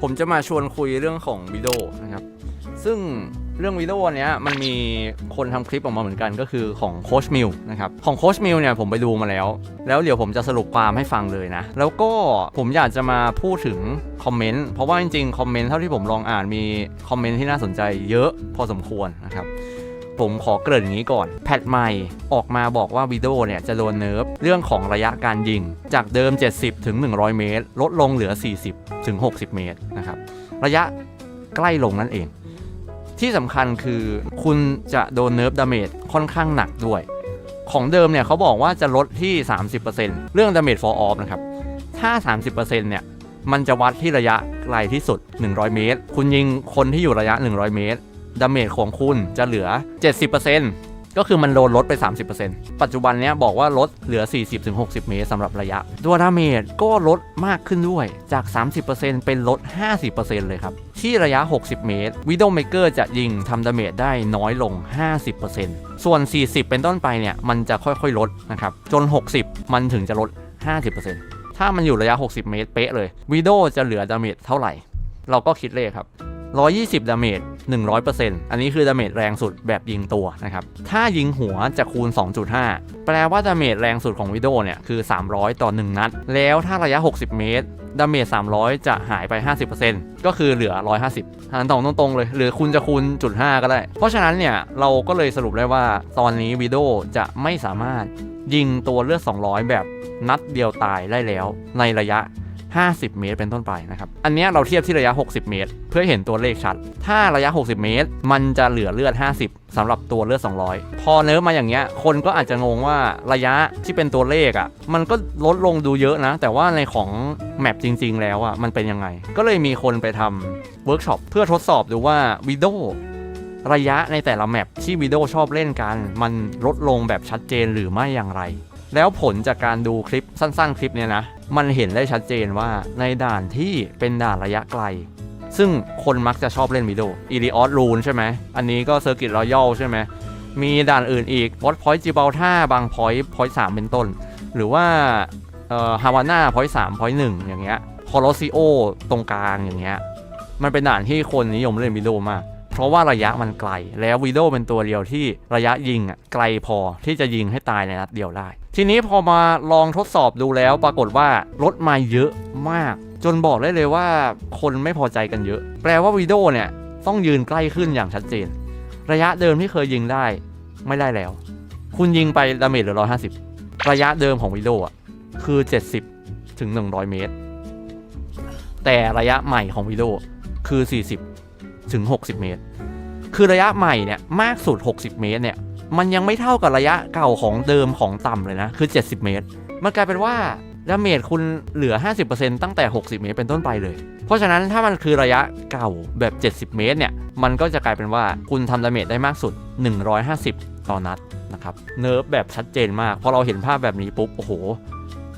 ผมจะมาชวนคุยเรื่องของวิดีโอนะครับ ซึ่งเรื่องวิดีโอเนี้ยมันมีคนทำคลิปออกมาเหมือนกันก็คือของโคชมิลนะครับของโคชมิลเนี่ยผมไปดูมาแล้ว แล้วเดี๋ยวผมจะสรุปความให้ฟังเลยนะ แล้วก็ผมอยากจะมาพูดถึงคอมเมนต์เพราะว่าจริงๆคอมเมนต์เท่าที่ผมลองอ่านมีคอมเมนต์ที่น่าสนใจเยอะพอสมควรนะครับ ผมขอเกริ่นอย่างนี้ก่อน แพทใหม่ออกมาบอกว่าวิดีโอเนี่ยจะโดนเนิร์ฟเรื่องของระยะการยิง จากเดิม 70ถึง100 เมตร ลดลงเหลือ 40ถึง60 เมตรนะครับระยะใกล้ลงนั่นเอง ที่สำคัญคือคุณจะโดนเนิร์ฟดาเมจค่อนข้างหนักด้วย ของเดิมเนี่ยเขาบอกว่าจะลดที่ 30%เรื่องดาเมจ for off นะครับถ้า 30%เนี่ยมันจะวัดที่ระยะไกลที่สุด 100 เมตร คุณยิงคนที่อยู่ระยะ 100 เมตร ดาเมจของคุณจะเหลือ 70%ก็คือมันโดนลดไป 30%ปัจจุบันเนี้ยบอกว่าลดเหลือ 40-60 เมตรสำหรับระยะ ตัวดาเมจก็ลดมากขึ้นด้วยจาก 30%เป็นลด 50%เลยครับ ที่ระยะ 60 เมตรวิด o w เมเกอร์จะยิงทำดาเมจได้น้อยลง 50%ส่วน 40 เป็นต้นไปเนี่ยมันจะค่อยๆลดนะครับจน 60 มันถึงจะลด 50%ถ้ามันอยู่ระยะ 60 เมตรเป๊ะเลยวิด o w จะเหลือดาเมจเท่าไหร่ เราก็คิดเลขครับ 120 ดาเมจ 100%อันนี้คือดาเมจแรงสุดแบบยิงตัวนะครับ ถ้ายิงหัวจะคูณ 2.5 แปลว่าดาเมจแรงสุดของวิดโอเนี่ยคือ 300 ต่อ 1 นัด แล้วถ้าระยะ 60 เมตร ดาเมจ 300 จะหายไป 50%ก็คือเหลือ 150หารต่อตรงๆเลย หรือคุณจะคูณจุด5ก็ได้ เพราะฉะนั้นเนี่ยเราก็เลยสรุปได้ว่าตอนนี้วิดโอจะไม่สามารถยิงตัวเลือด 200 แบบนัดเดียวตายได้แล้วในระยะ 50 เมตรเป็นต้นไปนะครับ อันนี้เราเทียบที่ระยะ 60 เมตร เพื่อเห็นตัวเลขชัด ถ้าระยะ 60 เมตร มันจะเหลือเลือด 50สำหรับตัวเลือด 200 พอเนิร์ฟมาอย่างเงี้ย คนก็อาจจะงงว่าระยะที่เป็นตัวเลขอะ่ะ มันก็ลดลงดูเยอะนะ แต่ว่าในของแมปจริง ๆ แล้วอะ่ะ มันเป็นยังไง ก็เลยมีคนไปทำเวิร์กช็อปเพื่อทดสอบดูว่าวิดโอระยะในแต่ละแมปที่วิดโอชอบเล่นกัน มันลดลงแบบชัดเจนหรือไม่อย่างไร แล้วผลจากการดูคลิปสั้นๆ คลิปเนี่ยนะ มันเห็นได้ชัดเจนว่าในด่านที่เป็นด่านระยะไกล ซึ่งคนมักจะชอบเล่นวิดีโออีริออสรูนใช่ไหม อันนี้ก็เซอร์กิตรอยัลใช่ไหม มีด่านอื่นอีกวอตพอยต์จิบัลท่าบางพอยต์พอยต์สามเป็นต้น หรือว่าฮาวาน่าพอยต์สามพอยต์หนึ่งอย่างเงี้ยคอโลซิโอตรงกลางอย่างเงี้ย มันเป็นด่านที่คนนิยมเล่นวิดีโอมาก ราะว่าระยะมันไกล แล้ววิดีโอเป็นตัวเดียวที่ระยะยิงอะไกลพอที่จะยิงให้ตายในนัดเดียวได้ ทีนี้พอมาลองทดสอบดูแล้วปรากฏว่าลดมาเยอะมาก จนบอกได้เลยว่าคนไม่พอใจกันเยอะ แปลว่าวิดีโอเนี่ยต้องยืนใกล้ขึ้นอย่างชัดเจน ระยะเดิมที่เคยยิงได้ไม่ได้แล้ว คุณยิงไปดาเมจเหลือ 150 ระยะเดิมของวิดีโออะคือ 70 ถึง 100 เมตร แต่ระยะใหม่ของวิดีโอคือ 40 ถึง 60 เมตร คือระยะใหม่เนี่ยมากสุด 60 เมตรเนี่ยมันยังไม่เท่ากับระยะเก่าของเดิมของต่ำเลยนะ คือ 70 เมตร มันกลายเป็นว่าดาเมจคุณเหลือ 50%ตั้งแต่ 60 เมตรเป็นต้นไปเลย เพราะฉะนั้นถ้ามันคือระยะเก่าแบบ 70 เมตรเนี่ย มันก็จะกลายเป็นว่าคุณทำดาเมจได้มากสุด 150 ต่อนัดนะครับ เนิร์ฟแบบชัดเจนมาก พอเราเห็นภาพแบบนี้ปุ๊บ โอ้โห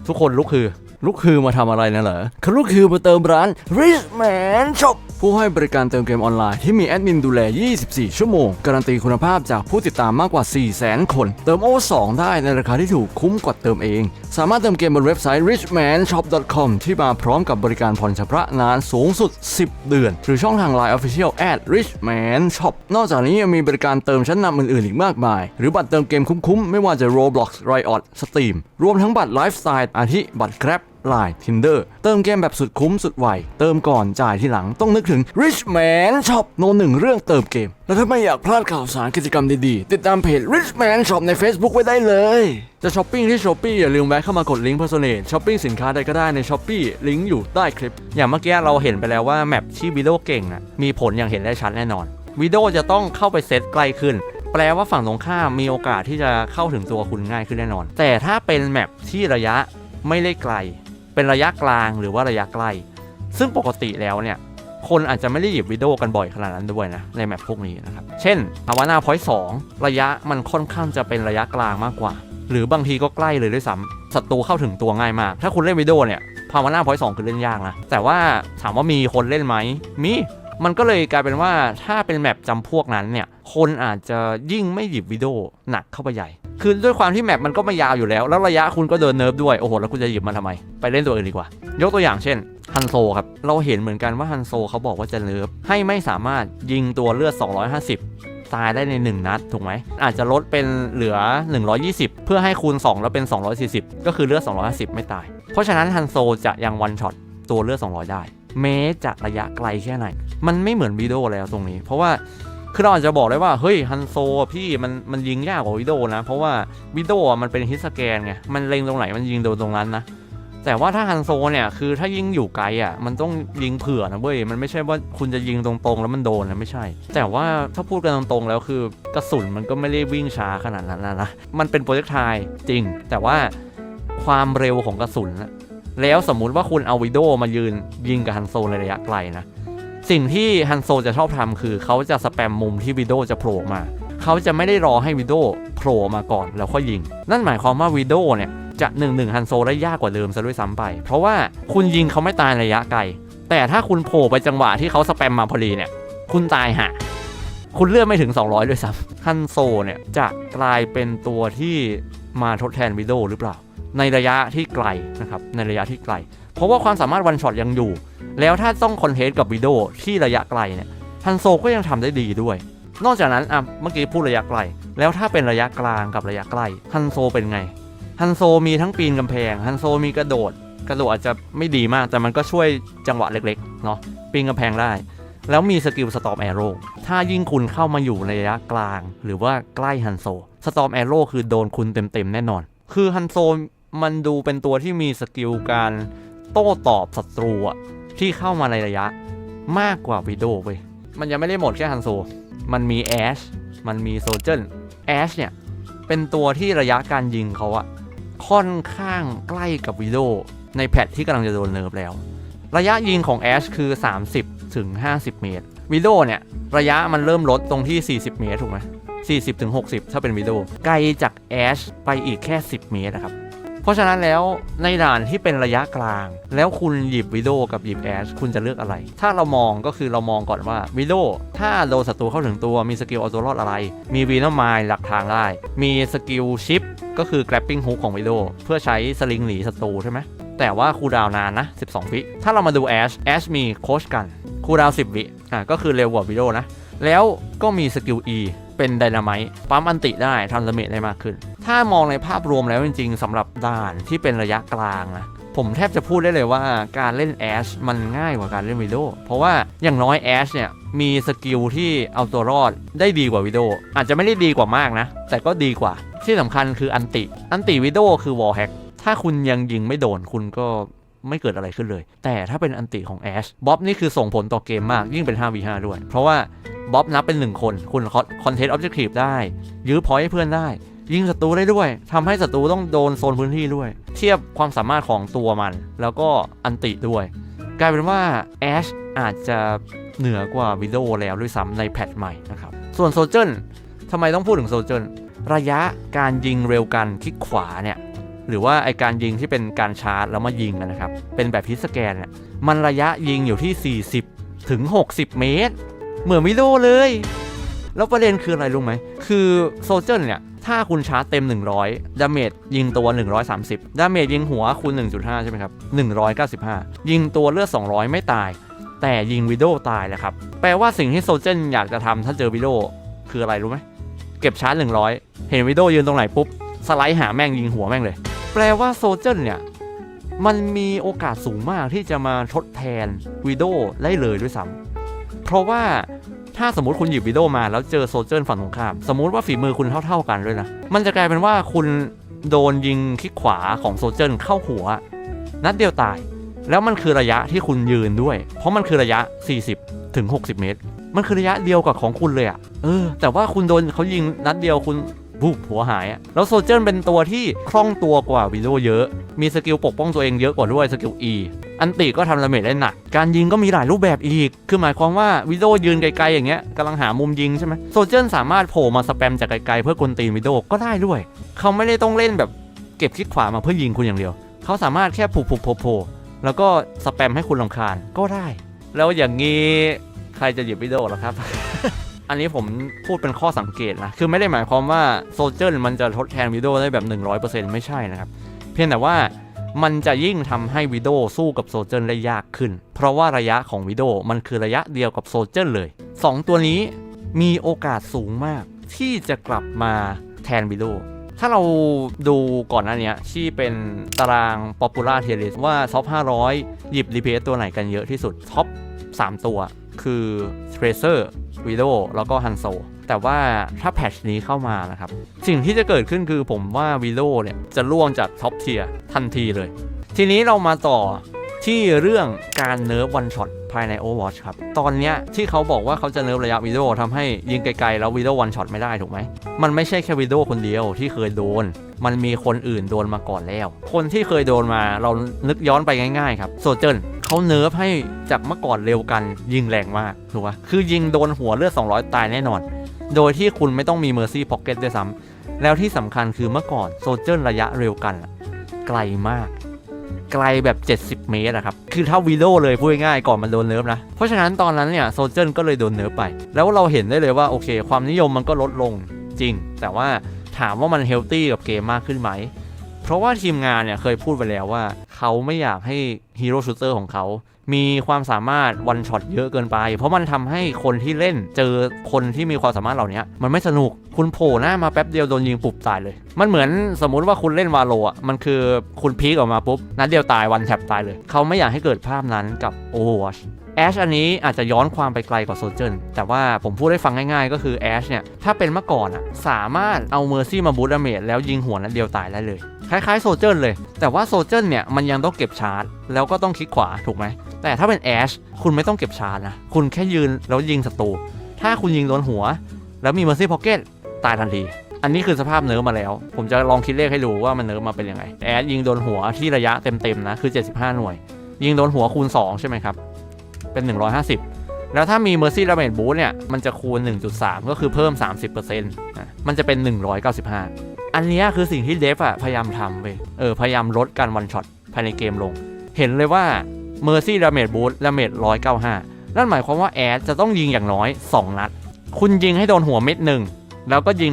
ทุกคนลุกคือ ลุกคือมาทำอะไรนะเหรอเขาลุกคือมาเติมร้าน Richman Shop ผู้ให้บริการเติมเกมออนไลน์ที่มีแอดมินดูแล 24 ชั่วโมง การันตีคุณภาพจากผู้ติดตามมากกว่า 400,000 คน เติมโอ2ได้ในราคาที่ถูกคุ้มกว่าเติมเอง สามารถเติมเกมบนเว็บไซต์ richmanshop.com ที่มาพร้อมกับบริการผ่อนชำระนานสูงสุด 10 เดือน หรือช่องทาง Line Official at richman shop นอกจากนี้ยังมีบริการเติมชั้นนำอื่นๆอีกมากมาย หรือบัตรเติมเกมคุ้มๆ ไม่ว่าจะ Roblox Riot Steam รวมทั้งบัตรไลฟ์สไตล์อาทิบัตร Grab Line Tinder เติมเกมแบบสุดคุ้มสุดไว เติมก่อนจ่ายทีหลังต้องนึกถึง Richman Shop โนหนึ่งเรื่องเติมเกม และถ้าไม่อยากพลาดข่าวสารกิจกรรมดีๆ ติดตามเพจ Richman Shop ใน Facebook ไว้ได้เลย จะช้อปปิ้งที่ Shopee อย่าลืมแวะเข้ามากดลิงก์ Personate ช้อปปิ้งสินค้าใดก็ได้ใน Shopee ลิงก์อยู่ใต้คลิป อย่างเมื่อกี้เราเห็นไปแล้วว่าแมปที่วิดโอเก่งอะมีผลอย่างเห็นได้ชัดแน่นอนวิดโอจะต้องเข้าไปเซตใกลขึ้นแปลว่าฝั่งตรงข้ามมีโอกาสที่จะเข้าถึงตัวคุณง่ายขึ้นแน่นอน แต่ถ้าเป็นแมปที่ระยะไม่ได้ไกล เป็นระยะกลางหรือว่าระยะใกล้ ซึ่งปกติแล้วเนี่ย คนอาจจะไม่ได้หยิบวิดีโอกันบ่อยขนาดนั้นด้วยนะในแมปพวกนี้นะครับ เช่นฮาวาน่าพอยต์สระยะมันค่อนข้างจะเป็นระยะกลางมากกว่า หรือบางทีก็ใกล้เลยด้วยซ้ำศัตรูเข้าถึงตัวง่ายมาก ถ้าคุณเล่นวิดีโอเนี่ยพาวาน่าพอยต์สคือเล่นยากนะแต่ว่าถามว่ามีคนเล่นไหมมี มันก็เลยกลายเป็นว่าถ้าเป็นแมปจำพวกนั้นเนี่ย คนอาจจะยิ่งไม่หยิบวิดีโอหนักเข้าไปใหญ่ คือด้วยความที่แมปมันก็ไม่ยาวอยู่แล้ว แล้วระยะคุณก็เดินเนิร์ฟด้วย โอ้โห แล้วคุณจะหยิบมันทำไม ไปเล่นตัวอื่นดีกว่า ยกตัวอย่างเช่นฮันโซครับ เราเห็นเหมือนกันว่าฮันโซเขาบอกว่าจะเนิร์ฟให้ไม่สามารถยิงตัวเลือด 250ตายได้ใน 1 นัด ถูกไหม อาจจะลดเป็นเหลือ 120 เพื่อให้คูณ 2 แล้วเป็น 240 ก็คือเลือด 250 ไม่ตาย เพราะฉะนั้นฮันโซจะยังวันช็อตตัวเลือด 200 ได้ แม้จะระยะไกลแค่ไหน มันไม่เหมือนวิดีโอแล้วตรงนี้ เพราะว่าคือเราอาจจะบอกได้ว่าเฮ้ยฮันโซพี่มันมันยิงยากกว่าวิดโอนะ เพราะว่าวิดโอมันเป็นฮิตสแกนไงมันเล็งตรงไหนมันยิงโดนตรงนั้นนะแต่ว่าถ้าฮันโซเนี่ยคือถ้ายิงอยู่ไกลอะมันต้องยิงเผื่อนะเว้ยมันไม่ใช่ว่าคุณจะยิงตรงๆ แล้วมันโดนนะไม่ใช่ แต่ว่าถ้าพูดกันตรงๆแล้วคือกระสุนมันก็ไม่ได้วิ่งช้าขนาดนั้นนะนะมันเป็นโปรเจกต์ไทจริง แต่ว่าความเร็วของกระสุนนะ แล้วสมมุติว่าคุณเอาวิดีโอมายืนยิงกับฮันโซในระยะไกลนะ สิ่งที่ฮันโซจะชอบทำคือเขาจะสแปมมุมที่วิดีโอจะโผล่มา เขาจะไม่ได้รอให้วิดีโอโผล่มาก่อนแล้วค่อยยิง นั่นหมายความว่าวิดีโอเนี่ยจะ1นึ่งฮันโซได้ยากกว่าเดิมซะด้วยซ้ำไป เพราะว่าคุณยิงเขาไม่ตายระยะไกล แต่ถ้าคุณโผล่ไปจังหวะที่เขาสแปมมาพอดีเนี่ย คุณตายห่าคุณเลือดไม่ถึง 200 ด้วยซ้ำฮันโซเนี่ยจะกลายเป็นตัวที่มาทดแทนวิดีโอหรือเปล่า ในระยะที่ไกลนะครับในระยะที่ไกล เพราะว่าความสามารถวันช็อตยังอยู่ แล้วถ้าต้องคอนเทสกับวิดีโอที่ระยะไกลเนี่ยฮันโซก็ยังทำได้ดีด้วย นอกจากนั้นอะเมื่อกี้พูดระยะไกล แล้วถ้าเป็นระยะกลางกับระยะใกล้ฮันโซเป็นไงฮันโซมีทั้งปีนกำแพงฮันโซมีกระโดด กระโดดอาจจะไม่ดีมาก แต่มันก็ช่วยจังหวะเล็กๆเนาะปีนกำแพงได้ แล้วมีสกิลสตอมแอโร่ถ้ายิ่งคุณเข้ามาอยู่ในระยะกลาง หรือว่าใกล้ฮันโซสตอมแอโร่คือโดนคุณเต็มๆแน่นอน คือฮันโซ มันดูเป็นตัวที่มีสกิลการโต้ตอบศัตรูอะที่เข้ามาในระยะมากกว่าวิโอเว้ย มันยังไม่ได้หมดแค่ฮันโซ มันมีแอช มันมีโซเจนแอชเนี่ย เป็นตัวที่ระยะการยิงเขาอะค่อนข้างใกล้กับวิดีโอในแพทที่กำลังจะโดนเนิร์ฟแล้ว ระยะยิงของแอชคือ 30 ถึง 50 เมตรวิดีโอเนี่ย ระยะมันเริ่มลดตรงที่ 40 เมตร ถูกไหม40ถึง60 ถ้าเป็นวิดีโอไกลจากแอชไปอีกแค่ 10 เมตรนะครับ เพราะฉะนั้นแล้วในด่านที่เป็นระยะกลาง แล้วคุณหยิบวิดโอกับหยิบแอชคุณจะเลือกอะไร ถ้าเรามองก็คือเรามองก่อนว่าวิดโอถ้าโดนศัตรูเข้าถึงตัวมีสกิลเอาตัวรอดอะไร มีวีนอมไมล์หลักทางได้ มีสกิลชิปก็คือ grappling hook ของวิดโอเพื่อใช้สลิงหนีศัตรูใช่ไหมแต่ว่าคูดาวนานนะ 12 วิ ถ้าเรามาดูแอชแอชมีโคชกันคูดาว 10 วิอะก็คือเร็วกว่าวิดโอนะแล้วก็มีสกิล E เป็นไดนาไมต์ปั๊มอันติได้ทำดาเมจได้มากขึ้น ถ้ามองในภาพรวมแล้วจริงๆสำหรับด่านที่เป็นระยะกลางนะผมแทบจะพูดได้เลยว่าการเล่นแอชมันง่ายกว่าการเล่นวิดโอเพราะว่าอย่างน้อยแอชเนี่ยมีสกิลที่เอาตัวรอดได้ดีกว่าวิดโออาจจะไม่ได้ดีกว่ามากนะ แต่ก็ดีกว่า ที่สำคัญคืออันติ อันติวิดโอคือวอลแฮกถ้าคุณยังยิงไม่โดนคุณก็ไม่เกิดอะไรขึ้นเลย แต่ถ้าเป็นอันติของแอชบ๊อบนี่คือส่งผลต่อเกมมากยิ่งเป็น 5v5 ด้วย เพราะว่าบ๊อบนับเป็นหนึ่งคน คุณคอนเทนต์ออบเจกตีฟได้ยื้อพอยต์ให้เพื่อนได้ ยิงศัตรูได้ด้วยทำให้ศัตรูต้องโดนโซนพื้นที่ด้วย เทียบความสามารถของตัวมัน แล้วก็อันติด้วย กลายเป็นว่าแอชอาจจะเหนือกว่าวิดโอแล้วด้วยซ้ำในแพทใหม่นะครับ ส่วนโซเจนทำไมต้องพูดถึงโซเจนระยะการยิงเร็วกันคลิกขวาเนี่ยหรือว่าไอการยิงที่เป็นการชาร์จแล้วมายิงกันนะครับ เป็นแบบพิสแกนเนี่ยมันระยะยิงอยู่ที่ 40 ถึง 60 เมตร เหมือนวิดโอเลย แล้วประเด็นคืออะไรรู้ไหม คือโซเจนเนี่ย ถ้าคุณชาร์จเต็ม 100 ดาเมจยิงตัว 130 ดาเมจยิงหัวคูณ1.5 ใช่ไหมครับ 195 ยิงตัวเลือด 200 ไม่ตาย แต่ยิงวิดีโอตายแหละครับ แปลว่าสิ่งที่โซเจนอยากจะทำถ้าเจอวิดีโอคืออะไรรู้ไหม เก็บชาร์จ 100 เห็นวิดีโอยืนตรงไหนปุ๊บ สไลด์หาแม่งยิงหัวแม่งเลย แปลว่าโซเจนเนี่ย มันมีโอกาสสูงมากที่จะมาทดแทนวิดีโอได้เลยด้วยซ้ำเพราะว่า ถ้าสมมติคุณหยิบวิดโอมาแล้วเจอโซเจนฝั่งตรงข้าม สมมติว่าฝีมือคุณเท่า ๆกันด้วยนะ มันจะกลายเป็นว่าคุณโดนยิงคลิกขวาของโซเจนเข้าหัว นัดเดียวตาย แล้วมันคือระยะที่คุณยืนด้วย เพราะมันคือระยะ 40ถึง60 เมตร มันคือระยะเดียวกับของคุณเลยอะเออ แต่ว่าคุณโดนเขายิงนัดเดียวคุณบุบหัวหายอะแล้วโซเจนเป็นตัวที่คล่องตัวกว่าวิดโอเยอะ มีสกิลปกป้องตัวเองเยอะกว่าด้วยสกิล E อันติก็ทำดาเมจได้หนัก การยิงก็มีหลายรูปแบบอีก คือหมายความว่าวิดีโอยืนไกลๆอย่างเงี้ยกำลังหามุมยิงใช่ไหมโซเจนสามารถโผล่มาสแปมจากไกลๆเพื่อกวนตีนวิดีโอก็ได้ด้วย เขาไม่ได้ต้องเล่นแบบเก็บคลิกขวามาเพื่อยิงคุณอย่างเดียว เขาสามารถแค่ผูกผูกโผล่ๆแล้วก็สแปมให้คุณลำคาญก็ได้ แล้วอย่างนี้ใครจะหยิบวิดีโอหรอครับ อันนี้ผมพูดเป็นข้อสังเกตนะ คือไม่ได้หมายความว่าโซเจอร์มันจะทดแทนวิดีโอได้แบบ 100%ไม่ใช่นะครับ เพียงแต่ว่า มันจะยิ่งทำให้วิดโอสู้กับโซเจอร์ได้ยากขึ้น เพราะว่าระยะของวิดโอมันคือระยะเดียวกับโซเจอร์เลย 2 ตัวนี้มีโอกาสสูงมากที่จะกลับมาแทนวิดโอถ้าเราดูก่อนหน้านี้ที่เป็นตาราง Popular Tier List ว่าท็อป 500 หยิบ DPS ตัวไหนกันเยอะที่สุดท็อป 3 ตัวคือ Tracer Widow แล้วก็ Hanzo แต่ว่าถ้าแพทชนี้เข้ามานะครับ สิ่งที่จะเกิดขึ้นคือผมว่า Widow เนี่ยจะล่วงจากท็อปเทียทันทีเลย ทีนี้เรามาต่อที่เรื่องการเนิร์ฟวันช็อตภายใน Overwatch ครับ ตอนเนี้ยที่เขาบอกว่าเขาจะเนิร์ฟระยะวิดีโอทำให้ยิงไกลๆ แล้ววิดีโอวันช็อตไม่ได้ถูกไหม มันไม่ใช่แค่วิดีโอคนเดียวที่เคยโดน มันมีคนอื่นโดนมาก่อนแล้ว คนที่เคยโดนมาเรานึกย้อนไปง่ายๆครับ โซเจนเขาเนิร์ฟให้จากเมื่อก่อนเร็วกันยิงแรงมากถูกปะคือยิงโดนหัวเลือด200 ตายแน่นอน โดยที่คุณไม่ต้องมี Mercy Pocket ด้วยซ้ำแล้วที่สำคัญคือเมื่อก่อนโซเจนระยะเร็วกันไกลมาก ไกลแบบ 70 เมตรอะครับ คือเท่าวีโดเลยพูดง่ายก่อนมันโดนเนิร์ฟนะ เพราะฉะนั้นตอนนั้นเนี่ยโซเจนก็เลยโดนเนิร์ฟไป แล้วเราเห็นได้เลยว่าโอเค ความนิยมมันก็ลดลงจริง แต่ว่าถามว่ามันเฮลตี้กับเกมมากขึ้นไหม เพราะว่าทีมงานเนี่ยเคยพูดไปแล้วว่า เขาไม่อยากให้ฮีโร่ชูเตอร์ของเขา มีความสามารถวันช็อตเยอะเกินไป เพราะมันทำให้คนที่เล่นเจอคนที่มีความสามารถเหล่านี้มันไม่สนุกคุณโผล่หน้ามาแป๊บเดียวโดนยิงปุบตายเลย มันเหมือนสมมุติว่าคุณเล่นวาโลอะมันคือคุณพีคออกมาปุ๊บนัดเดียวตายวันแท็บตายเลย เขาไม่อยากให้เกิดภาพนั้นกับ Overwatch แอชอันนี้อาจจะย้อนความไปไกลกว่าโซเจนแต่ว่าผมพูดให้ฟังง่ายๆ ก็คือแอชเนี่ย ถ้าเป็นเมื่อก่อนอะสามารถเอาเมอร์ซี่มาบูตดเมจแล้วยิงหัวนัดเดียวตายได้เลย คล้ายๆโซเจนเลย แต่ว่าโซเจนเนี่ยมันยังต้องเก็บชาร์จ แล้วก็ต้องคลิกขวาถูกไหม แต่ถ้าเป็นแอชคุณไม่ต้องเก็บชาร์จนะ คุณแค่ยืนแล้วยิงศัตรู ถ้าคุณยิงโดนหัว แล้วมีเมอร์ซี่พ็อกเก็ตตายทันที อันนี้คือสภาพเนิร์มาแล้ว ผมจะลองคิดเลขให้ดูว่ามันเนิร์มาเป็นยังไง แอดยิงโดนหัวที่ระยะเต็มๆนะคือ 75 หน่วย ยิงโดนหัวคูณ 2 ใช่ไหมครับ เป็น 150แล้วถ้ามี Mercy Damage Boost เนี่ย มันจะคูณ 1.3 ก็คือเพิ่ม 30%นะมันจะเป็น 195 อันนี้คือสิ่งที่เดฟอะพยายามทำเว้ยเออพยายามลดการวันช็อตภายในเกมลง เห็นเลยว่า Mercy Damage Boost Damage 195 นั่นหมายความว่าแอดจะต้องยิงอย่างน้อย 2 นัด คุณยิงให้โดนหัวเม็ดหนึ่ง แล้วก็ยิง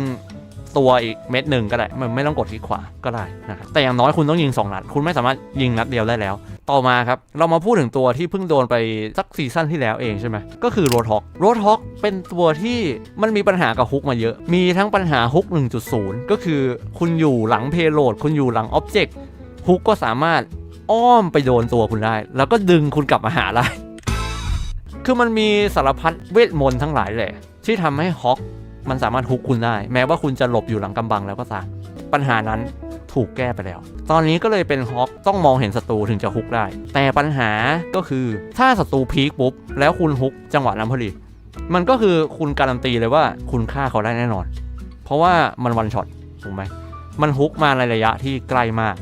ตัวอีกเม็ดหนึ่งก็ได้มันไม่ต้องกดที่ขวาก็ได้นะครับแต่อย่างน้อยคุณต้องยิง2นัดคุณไม่สามารถยิงนัดเดียวได้แล้ว ต่อมาครับเรามาพูดถึงตัวที่เพิ่งโดนไปสักซีซั่นที่แล้วเองใช่ไหมก็คือโรท h อกโรท h อกเป็นตัวที่มันมีปัญหากับฮุกมาเยอะ มีทั้งปัญหาฮุก 1.0 ก็คือคุณอยู่หลังเพโลดคุณอยู่หลังอ็อบเจกต์ฮุกก็สามารถอ้อมไปโดนตัวคุณได้ แล้วก็ดึงคุณกลับมาหาได้คือมันมีสารพัดเวทมนต์ทั้งหลายแหละที่ทำให้ฮอก มันสามารถฮุกคุณได้ แม้ว่าคุณจะหลบอยู่หลังกำบังแล้วก็ตามปัญหานั้นถูกแก้ไปแล้ว ตอนนี้ก็เลยเป็นฮอกต้องมองเห็นศัตรูถึงจะฮุกได้ แต่ปัญหาก็คือถ้าศัตรูพีคปุ๊บ แล้วคุณฮุกจังหวะนั้นพอดีมันก็คือคุณการันตีเลยว่าคุณฆ่าเขาได้แน่นอน เพราะว่ามันวันช็อตถูกไหมมันฮุกมาในระยะที่ใกล้มาก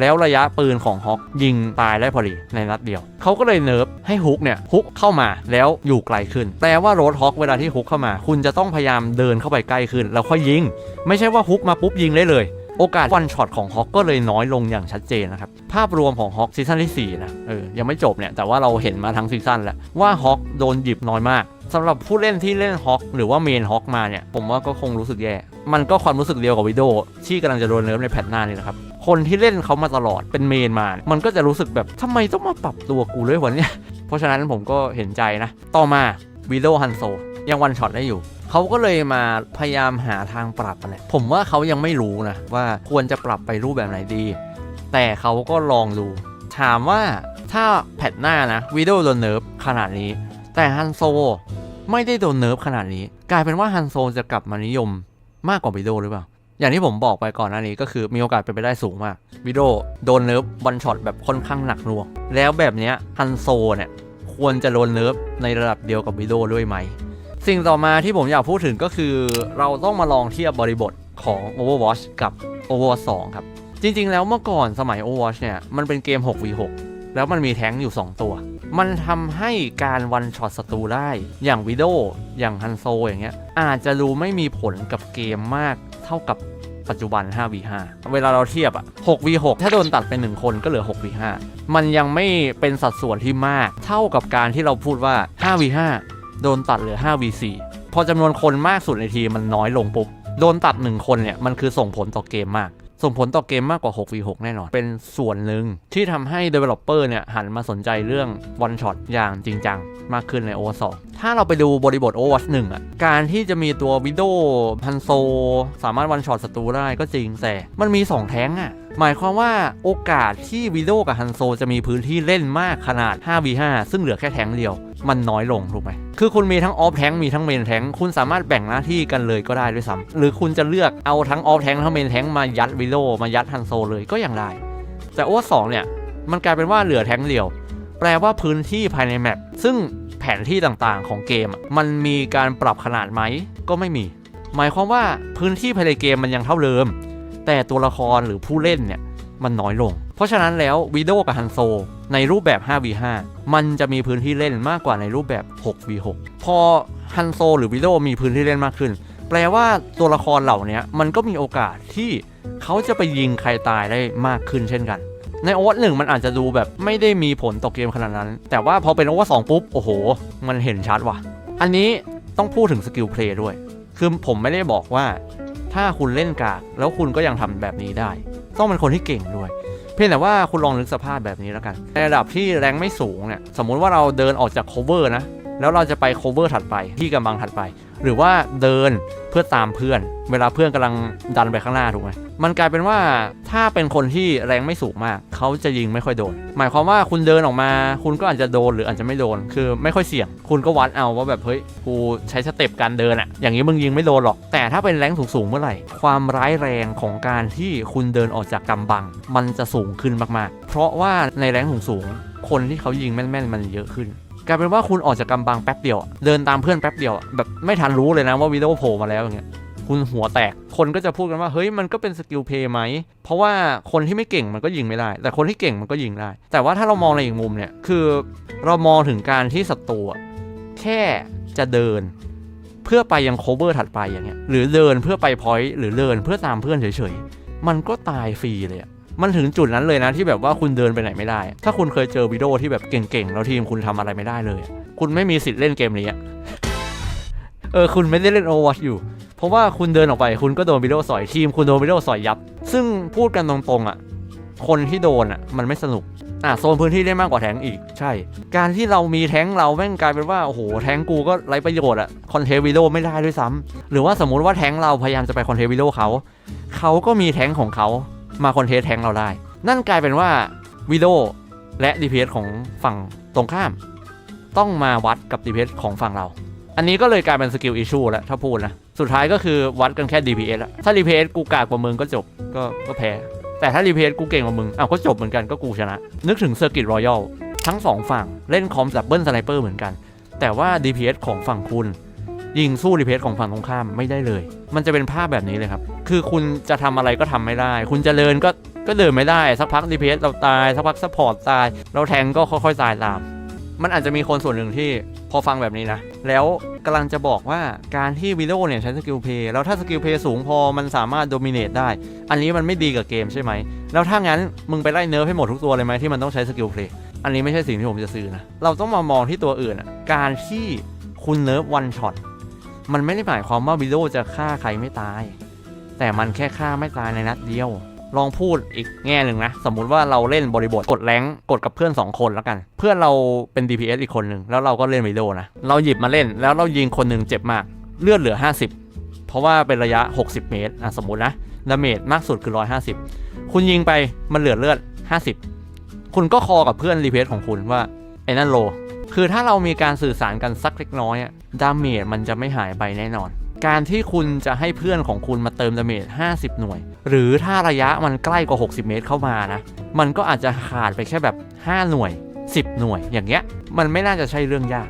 แล้วระยะปืนของฮอกยิงตายได้พอดีในนัดเดียว เขาก็เลยเนิร์ฟให้ฮุกเนี่ยฮุกเข้ามาแล้วอยู่ไกลขึ้นแปลว่าโรดฮอกเวลาที่ฮุกเข้ามา คุณจะต้องพยายามเดินเข้าไปใกล้ขึ้น แล้วค่อยยิง ไม่ใช่ว่าฮุกมาปุ๊บยิงได้เลยโอกาสวันช็อตของฮอกก็เลยน้อยลงอย่างชัดเจนนะครับ ภาพรวมของฮอกซีซั่นที่4นะเออยังไม่จบเนี่ย แต่ว่าเราเห็นมาทั้งซีซั่นแล้ว ว่าฮอกโดนหยิบน้อยมากสำหรับผู้เล่นที่เล่นฮอกหรือว่าเมนฮอกมาเนี่ย ผมว่าก็คงรู้สึกแย่ มันก็ความรู้สึกเดียวกับวิดีโอที่กำลังจะโดนเนิร์ฟในแพทหน้านี่นะครับ คนที่เล่นเขามาตลอดเป็นเมนมา มันก็จะรู้สึกแบบทำไมต้องมาปรับตัวกูด้วยวะเนี่ยเพราะฉะนั้นผมก็เห็นใจนะ ต่อมาวิดีโอฮันโซยังวันช็อตได้อยู่เขาก็เลยมาพยายามหาทางปรับอะไรผมว่าเขายังไม่รู้นะว่าควรจะปรับไปรูปแบบไหนดี แต่เขาก็ลองดู ถามว่าถ้าแพทหน้านะวิดีโอโดนเนิร์ฟขนาดนี้ แต่ฮันโซไม่ได้โดนเนิร์ฟขนาดนี้ กลายเป็นว่าฮันโซจะกลับมานิยมมากกว่าวิดีโอหรือเปล่า อย่างที่ผมบอกไปก่อนหน้านี้ก็คือมีโอกาสเป็นไปได้สูงมากวิดีโอโดนเนิร์ฟวันช็อตแบบค่อนข้างหนักหน่วง แล้วแบบเนี้ยฮันโซเนี่ยควรจะโดนเนิร์ฟในระดับเดียวกับวิดีโอด้วยไหม สิ่งต่อมาที่ผมอยากพูดถึงก็คือ เราต้องมาลองเทียบบริบทของ Overwatch กับ Overwatch 2 ครับ จริงๆ แล้วเมื่อก่อนสมัย Overwatch เนี่ยมันเป็นเกม 6v6 แล้วมันมีแท้งอยู่ 2 ตัว มันทำให้การวันช็อตศัตรูได้ อย่างวิดีโออย่างฮันโซอย่างเงี้ย อาจจะดูไม่มีผลกับเกมมากเท่ากับปัจจุบัน 5v5 เวลาเราเทียบอะ 6v6 ถ้าโดนตัดไป1คนก็เหลือ 6v5 มันยังไม่เป็นสัดส่วนที่มาก เท่ากับการที่เราพูดว่า 5v5 โดนตัดเหลือ 5v4 พอจำนวนคนมากสุดในทีมมันน้อยลงปุ๊บ โดนตัด 1 คนเนี่ย มันคือส่งผลต่อเกมมาก ส่งผลต่อเกมมากกว่า 6v6 แน่นอน เป็นส่วนหนึ่งที่ทำให้ Developer เนี่ย หันมาสนใจเรื่อง One Shot อย่างจริงจังมากขึ้นใน Overwatch 2ถ้าเราไปดูบริบท o v e r s 1อะ การที่จะมีตัววิดโอพันโซ สามารถ One Shot ศัตรูได้ก็จริงแต่มันมี 2 แท้งอะ หมายความว่าโอกาสที่วิโดกับฮันโซจะมีพื้นที่เล่นมากขนาด 5v5 ซึ่งเหลือแค่แทงเดียว มันน้อยลงถูกไหมคือคุณมีทั้งออฟแทงมีทั้งเมนแทงคุณสามารถแบ่งหน้าที่กันเลยก็ได้ด้วยซ้ำหรือคุณจะเลือกเอาทั้งออฟแทงทั้งเมนแทงมายัดวิโดมายัดฮันโซเลยก็ยังได้ แต่โอสองเนี่ยมันกลายเป็นว่าเหลือแทงเดียว แปลว่าพื้นที่ภายในแมปซึ่งแผนที่ต่างๆของเกมอะมันมีการปรับขนาดไหมก็ไม่มี หมายความว่าพื้นที่ภายในเกมมันยังเท่าเดิม แต่ตัวละครหรือผู้เล่นเนี่ยมันน้อยลง ราะฉะนั้นแล้ววีโอกับฮันโซในรูปแบบ 5v5 มันจะมีพื้นที่เล่นมากกว่าในรูปแบบ 6v6 พอฮันโซหรือวีโอมีพื้นที่เล่นมากขึ้น แปลว่าตัวละครเหล่านี้มันก็มีโอกาสที่เขาจะไปยิงใครตายได้มากขึ้นเช่นกันในโอวัตหนึ่งมันอาจจะดูแบบไม่ได้มีผลต่อเกมขนาดนั้น แต่ว่าพอเป็นโอวัตสองปุ๊บ โอ้โห มันเห็นชัดว่ะ อันนี้ต้องพูดถึงสกิลเพลย์ด้วย คือผมไม่ได้บอกว่า ถ้าคุณเล่นกาก แล้วคุณก็ยังทำแบบนี้ได้ ต้องเป็นคนที่เก่งด้วย เพียงแต่ว่าคุณลองนึกสภาพแบบนี้แล้วกัน ในระดับที่แรงไม่สูงเนี่ย สมมุติว่าเราเดินออกจาก cover นะ แล้วเราจะไป cover ถัดไป ที่กำบังถัดไป หรือว่าเดินเพื่อตามเพื่อน เวลาเพื่อนกำลังดันไปข้างหน้าถูกไหมมันกลายเป็นว่าถ้าเป็นคนที่แรงไม่สูงมาก เขาจะยิงไม่ค่อยโดน หมายความว่าคุณเดินออกมา คุณก็อาจจะโดนหรืออาจจะไม่โดน คือไม่ค่อยเสี่ยง คุณก็วัดเอาว่าแบบเฮ้ยกูใช้สเต็ปการเดินอะอย่างนี้มึงยิงไม่โดนหรอก แต่ถ้าเป็นแรงสูงๆเมื่อไหร่ ความร้ายแรงของการที่คุณเดินออกจากกำบัง มันจะสูงขึ้นมากๆ เพราะว่าในแรงสูงๆคนที่เขายิงแม่นๆ มันเยอะขึ้น กลายเป็นว่าคุณออกจากกำบังแป๊บเดียว เดินตามเพื่อนแป๊บเดียว แบบไม่ทันรู้เลยนะว่าวิดีโอโผล่มาแล้วอย่างเงี้ยคุณหัวแตกคนก็จะพูดกันว่าเฮ้ยมันก็เป็นสกิลเพย์ไหมเพราะว่าคนที่ไม่เก่งมันก็ยิงไม่ได้ แต่คนที่เก่งมันก็ยิงได้ แต่ว่าถ้าเรามองในอีกมุมเนี่ยคือเรามองถึงการที่ศัตรูแค่จะเดิน เพื่อไปยังโคเวอร์ถัดไปอย่างเงี้ยหรือเดินเพื่อไปพอยต์หรือเดินเพื่อตามเพื่อนเฉยๆมันก็ตายฟรีเลยอะ มันถึงจุดนั้นเลยนะที่แบบว่าคุณเดินไปไหนไม่ได้ ถ้าคุณเคยเจอวิดีโอที่แบบเก่งๆแล้วทีมคุณทำอะไรไม่ได้เลย คุณไม่มีสิทธิ์เล่นเกมนี้เออคุณไม่ได้เล่น Overwatch อยู่ เพราะว่าคุณเดินออกไป คุณก็โดนวิดีโอสอยทีม คุณโดนวิดีโอสอยยับ ซึ่งพูดกันตรงๆอะคนที่โดนอะมันไม่สนุกอะโซนพื้นที่ได้มากกว่าแทงอีกใช่ การที่เรามีแทงเราแม่งกลายเป็นว่าโอ้โหแทงกูก็ไรประโยชน์อะคอนเทนต์วิดีโอไม่ได้ด้วยซ้ำหรือว่าสมมุติว่าแทงเราพยายามจะไปคอนเทนต์วิดีโอเขาเขาก็มีแทงของเขา มาคอนเทนต์แทงเราได้ นั่นกลายเป็นว่าวิดีโอและ DPS ของฝั่งตรงข้าม ต้องมาวัดกับ DPS ของฝั่งเรา อันนี้ก็เลยกลายเป็นสกิลอิชูแล้วถ้าพูดนะ สุดท้ายก็คือวัดกันแค่ DPS อะถ้า DPS กูกากกว่ามึงก็จบก็ก็แพ้ แต่ถ้า DPS กูเก่งกว่ามึงอ้าวก็จบเหมือนกันก็กูชนะ นึกถึงเซอร์กิตรอยัลทั้งสองฝั่งเล่นคอมดับเบิลสไนเปอร์เหมือนกัน แต่ว่า DPS ของฝั่งคุณ ยิงสู้ DPS ของฝั่งตรงข้ามไม่ได้เลย มันจะเป็นภาพแบบนี้เลยครับ คือคุณจะทำอะไรก็ทำไม่ได้ คุณจะเดินก็ก็เดินไม่ได้ สักพัก DPS เราตาย สักพักซัพพอร์ตตาย เราแทงก็ค่อยๆตายตาม มันอาจจะมีคนส่วนหนึ่งที่พอฟังแบบนี้นะ แล้วกำลังจะบอกว่าการที่วิดีโอเนี่ยใช้สกิลเพย์แล้วถ้าสกิลเพย์สูงพอมันสามารถโดมิเนตได้ อันนี้มันไม่ดีกับเกมใช่ไหม แล้วถ้างั้นมึงไปไล่เนิร์ฟให้หมดทุกตัวเลยไหมที่มันต้องใช้สกิลเพลย์อันนี้ไม่ใช่สิ่งที่ผมจะซื้อนะ เราต้องมามองที่ตัวอื่นอะการที่คุณเนิร์ฟวันช็อต มันไม่ได้หมายความว่าวิดีโอจะฆ่าใครไม่ตาย แต่มันแค่ฆ่าไม่ตายในนัดเดียว ลองพูดอีกแง่หนึ่งนะ สมมุติว่าเราเล่นบริบทกดแรงกดกับเพื่อน 2 คนแล้วกัน เพื่อนเราเป็น DPS อีกคนหนึ่งแล้วเราก็เล่นวิดีโอนะ เราหยิบมาเล่นแล้วเรายิงคนหนึ่งเจ็บมากเลือดเหลือ 50 เพราะว่าเป็นระยะ 60 เมตรอะสมมุตินะดาเมจมากสุดคือ 150 คุณยิงไปมันเหลือเลือด 50 คุณก็คอกับเพื่อนรีเพสของคุณว่าไอ้นั่นโล คือถ้าเรามีการสื่อสารกันสักเล็กน้อยอะดาเมจมันจะไม่หายไปแน่นอน การที่คุณจะให้เพื่อนของคุณมาเติมดาเมจ 50 หน่วย หรือถ้าระยะมันใกล้กว่า 60 เมตรเข้ามานะ มันก็อาจจะขาดไปแค่แบบ 5 หน่วย 10 หน่วย อย่างเงี้ย มันไม่น่าจะใช่เรื่องยาก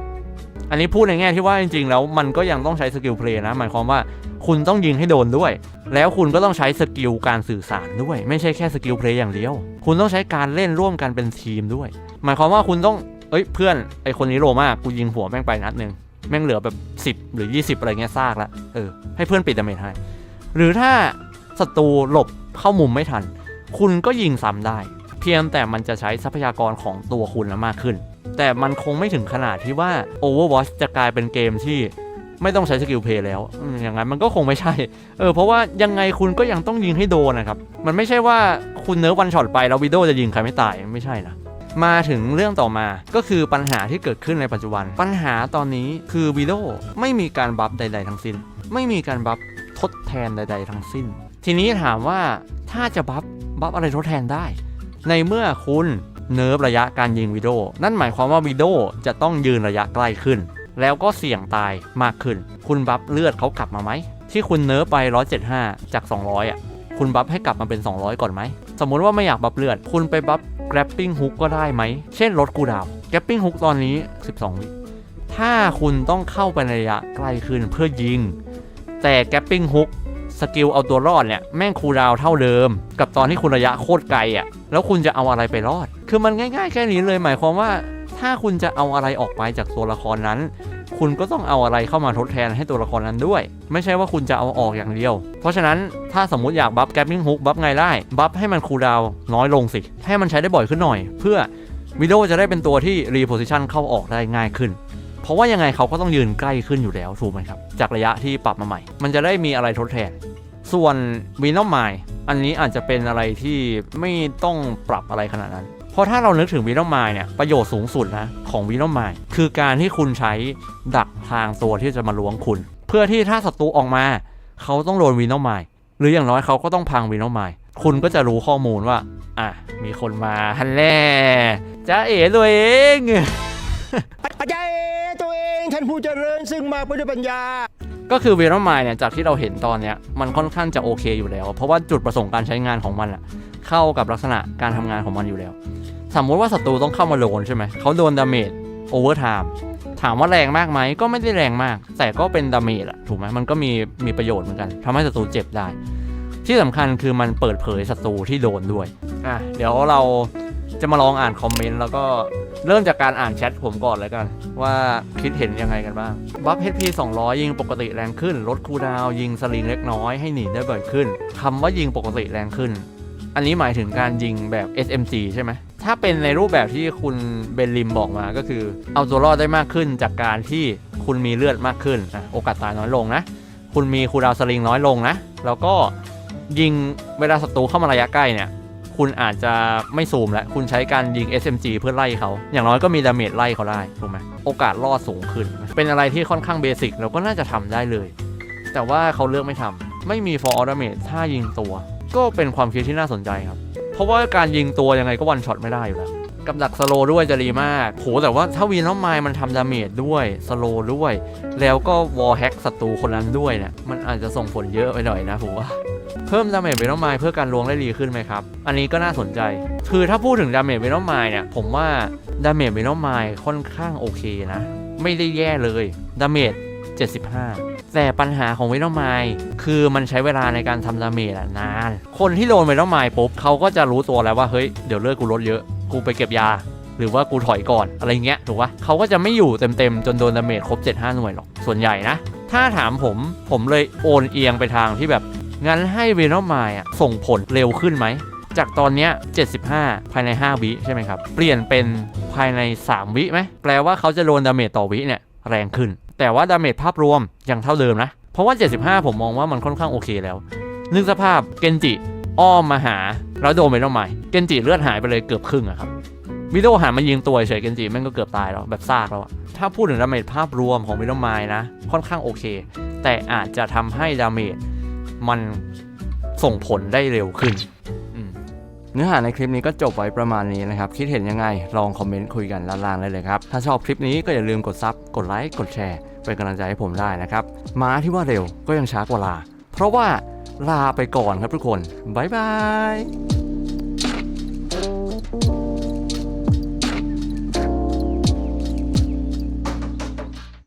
อันนี้พูดในแง่ที่ว่าจริงๆ แล้วมันก็ยังต้องใช้สกิลเพลย์นะ หมายความว่าคุณต้องยิงให้โดนด้วย แล้วคุณก็ต้องใช้สกิลการสื่อสารด้วย ไม่ใช่แค่สกิลเพลย์อย่างเดียว คุณต้องใช้การเล่นร่วมกันเป็นทีมด้วย หมายความว่าคุณต้อง เอ้ยเพื่อนไอคนนี้โลมากกูยิงหัวแม่งไปนัดหนึ่งแม่งเหลือแบบ 10 หรือ 20 อะไรเงี้ยซากละเออให้เพื่อนปิดดาเมจให้หรือถ้าศัตรูหลบเข้ามุมไม่ทัน คุณก็ยิงซ้ำได้ เพียงแต่มันจะใช้ทรัพยากรของตัวคุณมากขึ้น แต่มันคงไม่ถึงขนาดที่ว่า Overwatch จะกลายเป็นเกมที่ไม่ต้องใช้สกิลเพลย์แล้ว อย่างนั้นมันก็คงไม่ใช่ เออ เพราะว่ายังไงคุณก็ยังต้องยิงให้โดนนะครับ มันไม่ใช่ว่าคุณเนิร์ฟวันช็อตไปแล้ววิดโอจะยิงใครไม่ตาย ไม่ใช่นะ มาถึงเรื่องต่อมาก็คือปัญหาที่เกิดขึ้นในปัจจุบัน ปัญหาตอนนี้คือวิดโอไม่มีการบัฟใด ๆ ทั้งสิ้น ไม่มีการบัฟทดแทนใด ๆ ทั้งสิ้น ทีนี้ถามว่าถ้าจะบัฟบัฟอะไรทดแทนได้ ในเมื่อคุณเนิร์ฟระยะการยิงวิดโอนั่นหมายความว่าวิดโอจะต้องยืนระยะใกล้ขึ้น แล้วก็เสี่ยงตายมากขึ้น คุณบัฟเลือดเขากลับมาไหมที่คุณเนิร์ฟไป 175 จาก 200อะคุณบัฟให้กลับมาเป็น 200 ก่อนไหม สมมุติว่าไม่อยากบัฟเลือด คุณไปบัฟ grappling hook ก็ได้ไหม เช่นลดกูดาว grappling hook ตอนนี้ 12 วิ ถ้าคุณต้องเข้าไประยะใกล้ขึ้นเพื่อยิง แต่ grappling hook สกิลเอาตัวรอดเนี่ยแม่งคูดาวเท่าเดิม กับตอนที่คุณระยะโคตรไกลอะ แล้วคุณจะเอาอะไรไปรอด คือมันง่าย ๆ แค่นี้เลยหมายความว่า ถ้าคุณจะเอาอะไรออกไปจากตัวละครนั้น คุณก็ต้องเอาอะไรเข้ามาทดแทนให้ตัวละครนั้นด้วย ไม่ใช่ว่าคุณจะเอาออกอย่างเดียว เพราะฉะนั้นถ้าสมมติอยากบัฟแกปปิ้งฮุกบัฟไงได้บัฟให้มันคูลดาวน้อยลงสิ ให้มันใช้ได้บ่อยขึ้นหน่อย เพื่อวิดโอจะได้เป็นตัวที่รีโพซิชันเข้าออกได้ง่ายขึ้น เพราะว่ายังไงเขาก็ต้องยืนใกล้ขึ้นอยู่แล้วถูกไหมครับ จากระยะที่ปรับมาใหม่ มันจะได้มีอะไรทดแทน ส่วนวีนอมไมอันนี้อาจจะเป็นอะไรที่ไม่ต้องปรับอะไรขนาดนั้น เพราะถ้าเรานึกถึงวีนอมไมเนี่ยประโยชน์สูงสุดนะของวีนอมไมคือการที่คุณใช้ดักทางตัวที่จะมาล้วงคุณ เพื่อที่ถ้าศัตรูออกมา เขาต้องโดนวีนอมไมหรืออย่างน้อยเขาก็ต้องพังวีนอมไมคุณก็จะรู้ข้อมูลว่า อะ มีคนมาฮันแล่จ้าเอ๋ตัวเองอาจารย์ตัวเองท่านผู้เจริญซึ่งมาเพื่อด้วยปัญญา ก็คือวีนอมไมเนี่ยจากที่เราเห็นตอนเนี้ยมันค่อนข้างจะโอเคอยู่แล้ว เพราะว่าจุดประสงค์การใช้งานของมันอะ เข้ากับลักษณะการทำงานของมันอยู่แล้ว สมมติว่าศัตรูต้องเข้ามาโดนใช่ไหมเขาโดนดาเมจโอเวอร์ไทม์ถามว่าแรงมากไหมก็ไม่ได้แรงมาก แต่ก็เป็นดาเมจอะถูกไหมมันก็มีมีประโยชน์เหมือนกันทำให้ศัตรูเจ็บได้ ที่สำคัญคือมันเปิดเผยศัตรูที่โดนด้วยอะเดี๋ยวเราจะมาลองอ่านคอมเมนต์แล้วก็เริ่มจากการอ่านแชทผมก่อนเลยกัน ว่าคิดเห็นยังไงกันบ้าง บัฟ HP 200 ยิงปกติแรงขึ้น ลดคูลดาวน์ยิงสลิงเล็กน้อยให้หนีได้บ่อยขึ้นคำว่ายิงปกติแรงขึ้น อันนี้หมายถึงการยิงแบบ SMG ใช่ไหม ถ้าเป็นในรูปแบบที่คุณเบนลิมบอกมาก็คือ เอาตัวรอดได้มากขึ้นจากการที่คุณมีเลือดมากขึ้นอะโอกาสตายน้อยลงนะ คุณมีคูดาวสลิงน้อยลงนะ แล้วก็ยิงเวลาศัตรูเข้ามาระยะใกล้เนี่ย คุณอาจจะไม่ซูมแล้ว คุณใช้การยิง SMG เพื่อไล่เขา อย่างน้อยก็มีดาเมจไล่เขาได้ถูกไหมโอกาสรอดสูงขึ้น เป็นอะไรที่ค่อนข้างเบสิกเราก็น่าจะทำได้เลย แต่ว่าเขาเลือกไม่ทำไม่มี for all damage ถ้ายิงตัว ก็เป็นความคิดที่น่าสนใจครับ เพราะว่าการยิงตัวยังไงก็วันช็อตไม่ได้อยู่แล้วกับดักสโลด้วยจะดีมากโหแต่ว่าถ้าวีนอมไมมันทำดาเมจด้วยสโลด้วย แล้วก็วอลแฮกศัตรูคนนั้นด้วยเนี่ยมันอาจจะส่งผลเยอะไปหน่อยนะผมว่าเพิ่มดาเมจเวนอมไมเพื่อการลวงได้ดีขึ้นไหมครับ อันนี้ก็น่าสนใจ คือถ้าพูดถึงดาเมจเวนอมไมเนี่ย ผมว่าดาเมจเวนอมไมค่อนข้างโอเคนะ ไม่ได้แย่เลย ดาเมจ 75 แต่ปัญหาของเวนอมไมคือมันใช้เวลาในการทำดาเมจนาน คนที่โดนเวนอมไมปุ๊บเขาก็จะรู้ตัวแล้วว่าเฮ้ยเดี๋ยวเลือดกูลดเยอะกูไปเก็บยาหรือว่ากูถอยก่อนอะไรเงี้ยถูกปะเขาก็จะไม่อยู่เต็มๆ จนโดนดาเมจครบ 75 หน่วยหรอก ส่วนใหญ่นะ ถ้าถามผมผมเลยโอนเอียงไปทางที่แบบ งั้นให้เวนอมไมอะส่งผลเร็วขึ้นไหม จากตอนเนี้ย 75 ภายใน 5 วิใช่ไหมครับ เปลี่ยนเป็นภายใน 3 วิไหมแปลว่าเขาจะโดนดาเมจต่อวิเนี่ย แรงขึ้น แต่ว่าดาเมจภาพรวมยังเท่าเดิมนะ เพราะว่า 75 ผมมองว่ามันค่อนข้างโอเคแล้ว นึกสภาพเกนจิอ้อมมาหาแล้วโดนเวนอมไมเกนจิเลือดหายไปเลยเกือบครึ่งอะครับวิดีโอหามายิงตัวเฉยเกนจิแม่งก็เกือบตายแล้วแบบซากแล้วอะถ้าพูดถึงดาเมจภาพรวมของวิดีโอไมนะ ค่อนข้างโอเค แต่อาจจะทำให้ดาเมจมันส่งผลได้เร็วขึ้น เนื้อหาในคลิปนี้ก็จบไว้ประมาณนี้นะครับ คิดเห็นยังไงลองคอมเมนต์คุยกันล่างๆได้เลยครับ ถ้าชอบคลิปนี้ก็อย่าลืมกดซับกดไลค์กดแชร์เป็นกำลังใจให้ผมได้นะครับม้าที่ว่าเร็วก็ยังช้ากว่าลา เพราะว่าลาไปก่อนครับทุกคนบ๊ายบาย